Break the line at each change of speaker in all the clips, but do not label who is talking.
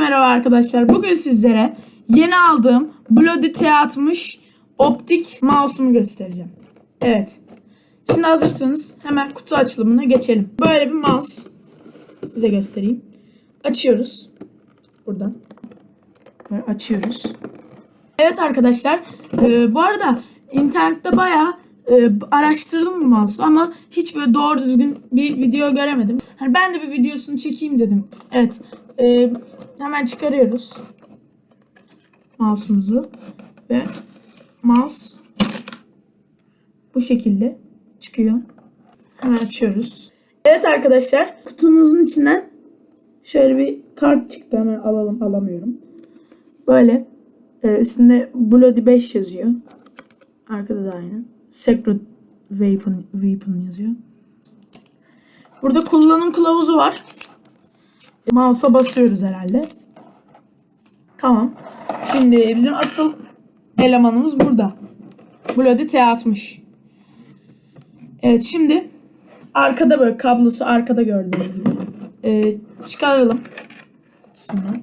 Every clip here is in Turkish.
merhaba arkadaşlar. Bugün sizlere yeni aldığım Bloody T60 optik mouse'umu göstereceğim. Evet. Şimdi hazırsanız hemen kutu açılımına geçelim. Böyle bir mouse size göstereyim. Açıyoruz. Buradan. Böyle açıyoruz. Evet arkadaşlar. e, bu arada internette bayağı e, araştırdım bu mouse'u ama hiç böyle doğru düzgün bir video göremedim. Hani ben de bir videosunu çekeyim dedim. Evet. E, hemen çıkarıyoruz. Mouse'umuzu. Ve mouse bu şekilde çıkıyor. Hemen açıyoruz. Evet arkadaşlar kutumuzun içinden şöyle bir kart çıktı. Hemen alalım alamıyorum. Böyle e, üstünde Bloody 5 yazıyor. Arkada da aynı. Secret Weapon, Weapon yazıyor. Burada kullanım kılavuzu var. Mouse'a basıyoruz herhalde. Tamam. Şimdi bizim asıl elemanımız burada. Bloody T60. Evet şimdi arkada böyle kablosu arkada gördüğünüz gibi. E, çıkaralım. Kutusundan.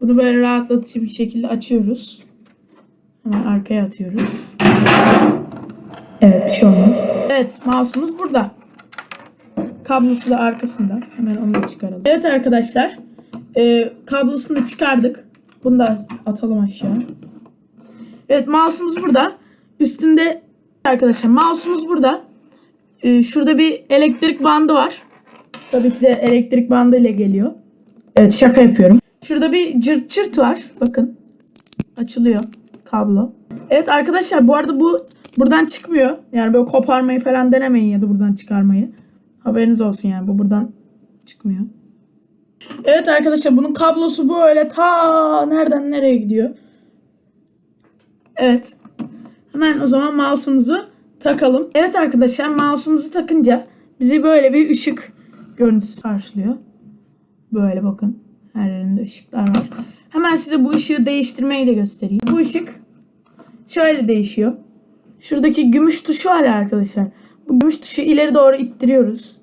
Bunu böyle rahatlatıcı bir şekilde açıyoruz. Hemen arkaya atıyoruz. Evet bir şey olmaz. Evet mouse'umuz burada. Kablosu da arkasında. Hemen onu da çıkaralım. Evet arkadaşlar. E, kablosunu çıkardık. Bunu da atalım aşağı. Evet mouse'umuz burada. Üstünde arkadaşlar mouse'umuz burada. E, şurada bir elektrik bandı var. Tabii ki de elektrik bandı ile geliyor. Evet şaka yapıyorum. Şurada bir cırt çırt var. Bakın. Açılıyor kablo. Evet arkadaşlar bu arada bu buradan çıkmıyor. Yani böyle koparmayı falan denemeyin ya da buradan çıkarmayı. Haberiniz olsun yani bu buradan çıkmıyor. Evet arkadaşlar bunun kablosu böyle ta nereden nereye gidiyor. Evet. Hemen o zaman mouse'umuzu takalım. Evet arkadaşlar mouse'umuzu takınca bizi böyle bir ışık görüntüsü karşılıyor. Böyle bakın. Her yerinde ışıklar var. Hemen size bu ışığı değiştirmeyi de göstereyim. Bu ışık şöyle değişiyor. Şuradaki gümüş tuşu var ya arkadaşlar. Gümüş tuşu ileri doğru ittiriyoruz.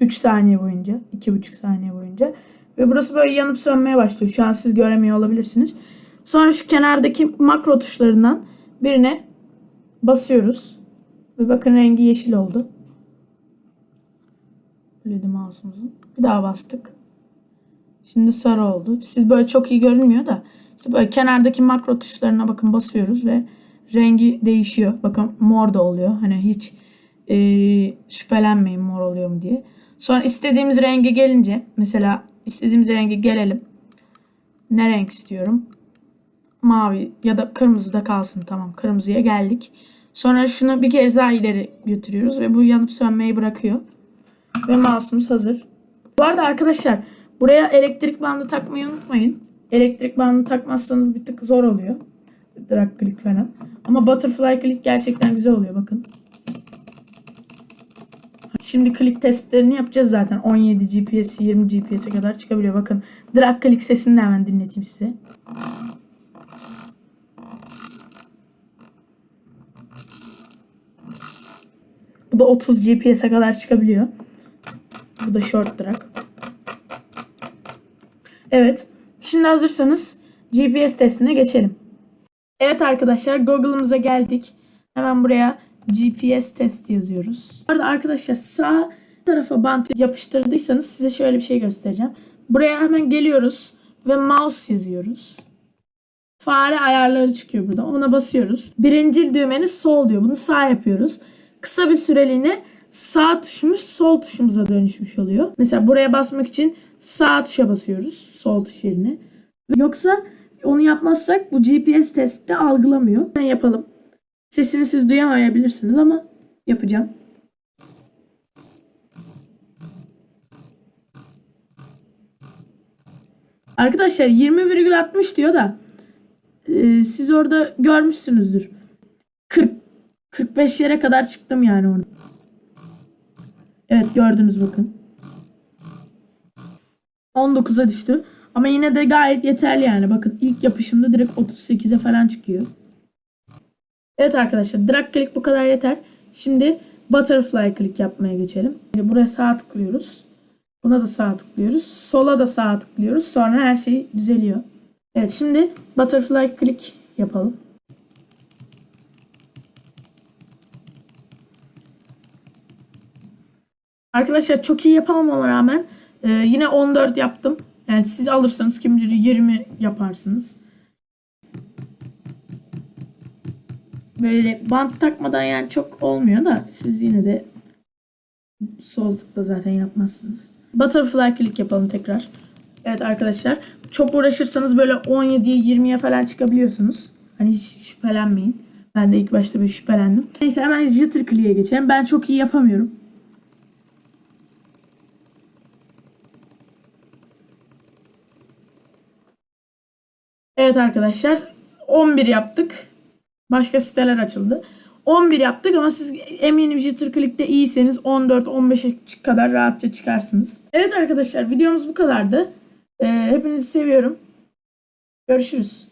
3 saniye boyunca. 2,5 saniye boyunca. Ve burası böyle yanıp sönmeye başlıyor. Şu an siz göremiyor olabilirsiniz. Sonra şu kenardaki makro tuşlarından birine basıyoruz. Ve bakın rengi yeşil oldu. De mouse'umuzun. Bir daha bastık. Şimdi sarı oldu. Siz böyle çok iyi görünmüyor da işte böyle kenardaki makro tuşlarına bakın basıyoruz ve rengi değişiyor. Bakın mor da oluyor. Hani hiç e, şüphelenmeyin mor oluyor mu diye. Sonra istediğimiz renge gelince mesela istediğimiz renge gelelim. Ne renk istiyorum? Mavi ya da kırmızı da kalsın. Tamam kırmızıya geldik. Sonra şunu bir kez daha ileri götürüyoruz ve bu yanıp sönmeyi bırakıyor. Ve mouse'umuz hazır. Bu arada arkadaşlar buraya elektrik bandı takmayı unutmayın. Elektrik bandı takmazsanız bir tık zor oluyor. Drag click falan. Ama butterfly click gerçekten güzel oluyor bakın. Şimdi click testlerini yapacağız zaten. 17 GPS, 20 GPS'e kadar çıkabiliyor. Bakın drag click sesini de hemen dinleteyim size. Bu da 30 GPS'e kadar çıkabiliyor. Bu da short drag. Evet. Şimdi hazırsanız GPS testine geçelim. Evet arkadaşlar Google'ımıza geldik. Hemen buraya GPS test yazıyoruz. Bu arada arkadaşlar sağ tarafa bant yapıştırdıysanız size şöyle bir şey göstereceğim. Buraya hemen geliyoruz ve mouse yazıyoruz. Fare ayarları çıkıyor burada. Ona basıyoruz. Birincil düğmeniz sol diyor. Bunu sağ yapıyoruz. Kısa bir süreliğine sağ tuşumuz sol tuşumuza dönüşmüş oluyor. Mesela buraya basmak için sağ tuşa basıyoruz. Sol tuş yerine. Yoksa onu yapmazsak bu GPS testi algılamıyor. Ben yapalım. Sesini siz duyamayabilirsiniz ama yapacağım. Arkadaşlar 20,60 diyor da e, siz orada görmüşsünüzdür. 40 45 yere kadar çıktım yani orada. Evet gördünüz bakın. 19'a düştü. Ama yine de gayet yeterli yani. Bakın ilk yapışımda direkt 38'e falan çıkıyor. Evet arkadaşlar drag click bu kadar yeter. Şimdi butterfly click yapmaya geçelim. Şimdi buraya sağ tıklıyoruz. Buna da sağ tıklıyoruz. Sola da sağ tıklıyoruz. Sonra her şey düzeliyor. Evet şimdi butterfly click yapalım. Arkadaşlar çok iyi yapamama rağmen e, yine 14 yaptım. Yani siz alırsanız kim bilir 20 yaparsınız. Böyle bant takmadan yani çok olmuyor da siz yine de sozlukla zaten yapmazsınız. Butterfly click yapalım tekrar. Evet arkadaşlar çok uğraşırsanız böyle 17'ye 20'ye falan çıkabiliyorsunuz. Hani hiç şüphelenmeyin. Ben de ilk başta bir şüphelendim. Neyse hemen jitter click'e geçelim. Ben çok iyi yapamıyorum. Evet arkadaşlar 11 yaptık. Başka siteler açıldı. 11 yaptık ama siz eminim Jitter Click'te iyiyseniz 14-15'e kadar rahatça çıkarsınız. Evet arkadaşlar videomuz bu kadardı. Ee, hepinizi seviyorum. Görüşürüz.